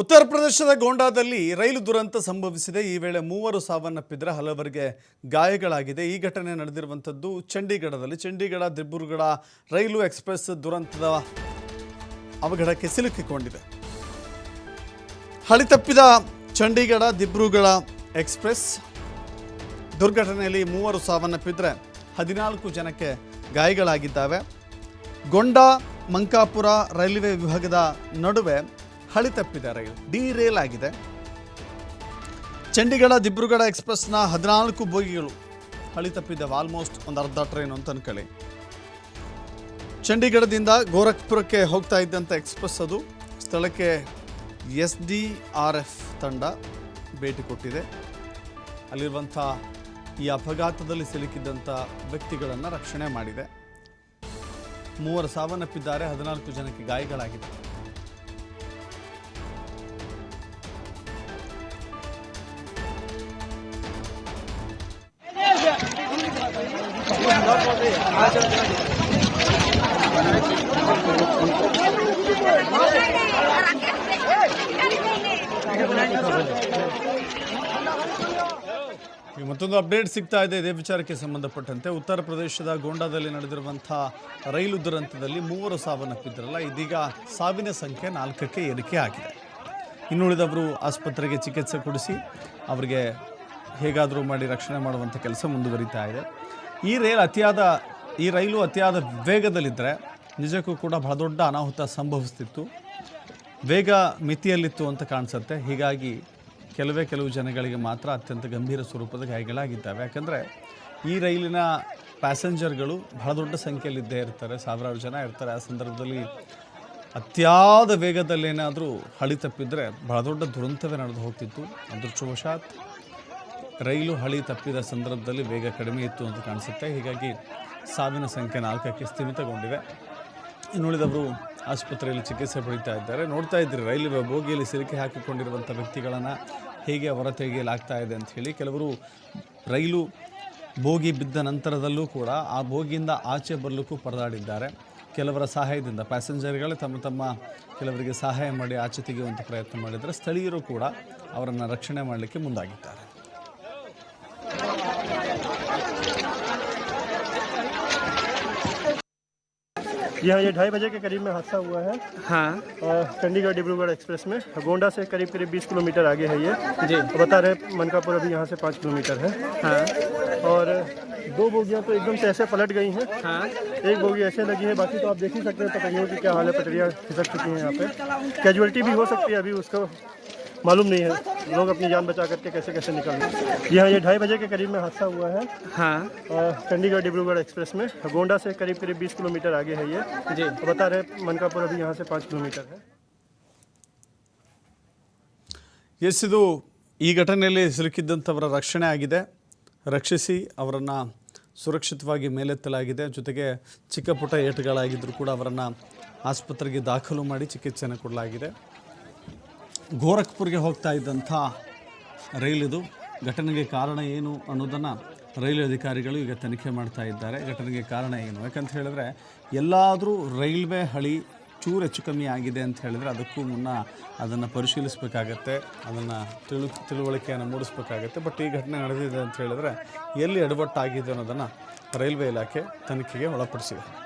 ಉತ್ತರ ಪ್ರದೇಶದ ಗೋಂಡಾದಲ್ಲಿ ರೈಲು ದುರಂತ ಸಂಭವಿಸಿದೆ. ಈ ವೇಳೆ ಮೂವರು ಸಾವನ್ನಪ್ಪಿದ್ರೆ ಹಲವರಿಗೆ ಗಾಯಗಳಾಗಿದೆ. ಈ ಘಟನೆ ನಡೆದಿರುವಂಥದ್ದು ಚಂಡೀಗಢದಲ್ಲಿ. ಚಂಡೀಗಢ, ದಿಬ್ರುಗಢ ರೈಲು ಎಕ್ಸ್ಪ್ರೆಸ್ ದುರಂತದ ಅವಘಡಕ್ಕೆ ಸಿಲುಕಿಕೊಂಡಿದೆ. ಹಳಿತಪ್ಪಿದ ಚಂಡೀಗಢ, ದಿಬ್ರುಗಢ ಎಕ್ಸ್ಪ್ರೆಸ್ ದುರ್ಘಟನೆಯಲ್ಲಿ ಮೂವರು ಸಾವನ್ನಪ್ಪಿದ್ರೆ ಹದಿನಾಲ್ಕು ಜನಕ್ಕೆ ಗಾಯಗಳಾಗಿದ್ದಾವೆ. ಗೊಂಡಾ, ಮಂಕಾಪುರ ರೈಲ್ವೆ ವಿಭಾಗದ ನಡುವೆ ಹಳಿ ತಪ್ಪಿದೆ, ರೈಲು. ಡಿ ರೈಲ್ ಆಗಿದೆ. ಚಂಡೀಗಢ ದಿಬ್ರುಗಢ ಎಕ್ಸ್ಪ್ರೆಸ್ನ ಹದಿನಾಲ್ಕು ಬೋಗಿಗಳು ಹಳಿ ತಪ್ಪಿದ್ದಾವೆ ಆಲ್ಮೋಸ್ಟ್ ಒಂದು ಅರ್ಧ ಟ್ರೈನ್ ಅಂತ ಅನ್ಕೊಳ್ಳಿ ಚಂಡೀಗಢದಿಂದ ಗೋರಖ್ಪುರಕ್ಕೆ ಹೋಗ್ತಾ ಇದ್ದಂಥ ಎಕ್ಸ್ಪ್ರೆಸ್ ಅದು. ಸ್ಥಳಕ್ಕೆ ಎಸ್ ಡಿ ಆರ್ ಎಫ್ ತಂಡ ಭೇಟಿ ಕೊಟ್ಟಿದೆ. ಅಲ್ಲಿರುವಂಥ ಈ ಅಪಘಾತದಲ್ಲಿ ಸಿಲುಕಿದ್ದಂಥ ವ್ಯಕ್ತಿಗಳನ್ನು ರಕ್ಷಣೆ ಮಾಡಿದೆ. ಮೂವರು ಸಾವನ್ನಪ್ಪಿದ್ದಾರೆ, ಹದಿನಾಲ್ಕು ಜನಕ್ಕೆ ಗಾಯಗಳಾಗಿದೆ ಮತ್ತೊಂದು ಅಪ್ಡೇಟ್ ಸಿಗ್ತಾ ಇದೆ. ಇದೇ ವಿಚಾರಕ್ಕೆ ಸಂಬಂಧಪಟ್ಟಂತೆ ಉತ್ತರ ಪ್ರದೇಶದ ಗೋಂಡಾದಲ್ಲಿ ನಡೆದಿರುವಂಥ ರೈಲು ದುರಂತದಲ್ಲಿ ಮೂವರು ಸಾವನ್ನಪ್ಪಿದ್ರಲ್ಲ ಇದೀಗ ಸಾವಿನ ಸಂಖ್ಯೆ ನಾಲ್ಕಕ್ಕೆ ಏರಿಕೆ ಆಗಿದೆ. ಇನ್ನುಳಿದವರು ಆಸ್ಪತ್ರೆಗೆ ಚಿಕಿತ್ಸೆ ಕೊಡಿಸಿ, ಅವರಿಗೆ ಹೇಗಾದರೂ ಮಾಡಿ ರಕ್ಷಣೆ ಮಾಡುವಂಥ ಕೆಲಸ ಮುಂದುವರಿತಾ ಇದೆ. ಈ ರೈಲು ಅತಿಯಾದ, ಈ ರೈಲು ಅತಿಯಾದ ವೇಗದಲ್ಲಿದ್ದರೆ ನಿಜಕ್ಕೂ ಕೂಡ ಬಹಳ ದೊಡ್ಡ ಅನಾಹುತ ಸಂಭವಿಸ್ತಿತ್ತು. ವೇಗ ಮಿತಿಯಲ್ಲಿತ್ತು ಅಂತ ಕಾಣಿಸುತ್ತೆ. ಹೀಗಾಗಿ ಕೆಲವೇ ಕೆಲವು ಜನಗಳಿಗೆ ಮಾತ್ರ ಅತ್ಯಂತ ಗಂಭೀರ ಸ್ವರೂಪದ ಗಾಯಗಳಾಗಿದ್ದಾವೆ. ಯಾಕಂದರೆ ಈ ರೈಲಿನ ಪ್ಯಾಸೆಂಜರ್ಗಳು ಬಹಳ ದೊಡ್ಡ ಸಂಖ್ಯೆಯಲ್ಲಿದ್ದೇ ಇರ್ತಾರೆ. ಸಾವಿರಾರು ಜನ ಇರ್ತಾರೆ. ಆ ಸಂದರ್ಭದಲ್ಲಿ ಅತಿಯಾದ ವೇಗದಲ್ಲೇನಾದರೂ ಹಳಿ ತಪ್ಪಿದರೆ ಬಹಳ ದೊಡ್ಡ ದುರಂತವೇ ನಡೆದು ಹೋಗ್ತಿತ್ತು. ಅದೃಷ್ಟವಶಾತ್ ರೈಲು ಹಳಿ ತಪ್ಪಿದ ಸಂದರ್ಭದಲ್ಲಿ ವೇಗ ಕಡಿಮೆ ಇತ್ತು ಅಂತ ಕಾಣಿಸುತ್ತೆ. ಹೀಗಾಗಿ ಸಾವಿನ ಸಂಖ್ಯೆ ನಾಲ್ಕಕ್ಕೆ ಸ್ಥಿಮಿತಗೊಂಡಿದೆ. ಇನ್ನುಳಿದವರು ಆಸ್ಪತ್ರೆಯಲ್ಲಿ ಚಿಕಿತ್ಸೆ ಪಡೀತಾ ಇದ್ದಾರೆ. ನೋಡ್ತಾ ಇದ್ರಿ ರೈಲ್ವೆ ಬೋಗಿಯಲ್ಲಿ ಸಿಲುಕಿ ಹಾಕಿಕೊಂಡಿರುವಂಥ ವ್ಯಕ್ತಿಗಳನ್ನು ಹೇಗೆ ಹೊರ ತೆಗೆಯಲಾಗ್ತಾ ಇದೆ ಹೇಳಿ. ಕೆಲವರು ರೈಲು ಬೋಗಿ ಬಿದ್ದ ನಂತರದಲ್ಲೂ ಕೂಡ ಆ ಬೋಗಿಯಿಂದ ಆಚೆ ಬರಲಿಕ್ಕೂ ಪರದಾಡಿದ್ದಾರೆ. ಕೆಲವರ ಸಹಾಯದಿಂದ ಪ್ಯಾಸೆಂಜರ್ಗಳೇ ತಮ್ಮ ತಮ್ಮ ಕೆಲವರಿಗೆ ಸಹಾಯ ಮಾಡಿ ಆಚೆ ತೆಗೆಯುವಂಥ ಪ್ರಯತ್ನ ಮಾಡಿದರೆ ಸ್ಥಳೀಯರು ಕೂಡ ಅವರನ್ನು ರಕ್ಷಣೆ ಮಾಡಲಿಕ್ಕೆ ಮುಂದಾಗಿದ್ದಾರೆ. जी हाँ ये ढाई बजे के करीब में हादसा हुआ है। हाँ। चंडीगढ़ डिब्रूगढ़ एक्सप्रेस में। गोंडा से करीब करीब 20 किलोमीटर आगे है ये। जी। तो बता रहे मनकापुर अभी यहाँ से पाँच किलोमीटर है। हाँ। और दो बोगियाँ तो एकदम से ऐसे पलट गई हैं। हाँ। एक बोगी ऐसे लगी है बाकी तो आप देख ही सकते हैं पटरियों की क्या हाल है पटरियाँ खिसक चुकी हैं यहाँ पे। कैजुअलिटी भी हो सकती है अभी उसको मालूम नहीं है लोग अपनी जान बचा करके कैसे कैसे निकल रहे जी हाँ ये ढाई बजे के करीब में हादसा हुआ है हाँ और चंडीगढ़ डिब्रूगढ़ एक्सप्रेस में गोंडा से करीब करीब 20 किलोमीटर आगे है ये जी तो बता रहे मनकापुर अभी यहाँ से पाँच किलोमीटर है ಎಸ್ ಇದು ಈ ಘಟನೆಯಲ್ಲಿ ಸಿಲುಕಿದ್ದಂಥವರ ರಕ್ಷಣೆ ಆಗಿದೆ ರಕ್ಷಿಸಿ ಅವರನ್ನು ಸುರಕ್ಷಿತವಾಗಿ ಮೇಲೆತ್ತಲಾಗಿದೆ ಜೊತೆಗೆ ಚಿಕ್ಕ ಪುಟ್ಟ ಏಟುಗಳಾಗಿದ್ದರೂ ಕೂಡ ಅವರನ್ನು ಆಸ್ಪತ್ರೆಗೆ ದಾಖಲು ಮಾಡಿ ಚಿಕಿತ್ಸೆಯನ್ನು ಕೊಡಲಾಗಿದೆ ಗೋರಖ್ಪುರ್ಗೆ ಹೋಗ್ತಾ ಇದ್ದಂಥ ರೈಲಿದು ಘಟನೆಗೆ ಕಾರಣ ಏನು ಅನ್ನೋದನ್ನು ರೈಲ್ವೆ ಅಧಿಕಾರಿಗಳು ಈಗ ತನಿಖೆ ಮಾಡ್ತಾ ಇದ್ದಾರೆ. ಘಟನೆಗೆ ಕಾರಣ ಏನು? ಯಾಕಂತ ಹೇಳಿದ್ರೆ, ಎಲ್ಲಾದರೂ ರೈಲ್ವೆ ಹಳಿ ಚೂರು ಹೆಚ್ಚು ಕಮ್ಮಿ ಆಗಿದೆ ಅಂತ ಹೇಳಿದ್ರೆ ಅದಕ್ಕೂ ಮುನ್ನ ಅದನ್ನು ಪರಿಶೀಲಿಸಬೇಕಾಗತ್ತೆ, ಅದನ್ನು ತಿಳು, ತಿಳುವಳಿಕೆಯನ್ನು ಮೂಡಿಸ್ಬೇಕಾಗತ್ತೆ. ಬಟ್ ಈ ಘಟನೆ ನಡೆದಿದೆ ಅಂತ ಹೇಳಿದ್ರೆ ಎಲ್ಲಿ ಎಡವಟ್ಟಾಗಿದೆ ಅನ್ನೋದನ್ನು ರೈಲ್ವೆ ಇಲಾಖೆ ತನಿಖೆಗೆ ಒಳಪಡಿಸಿದೆ.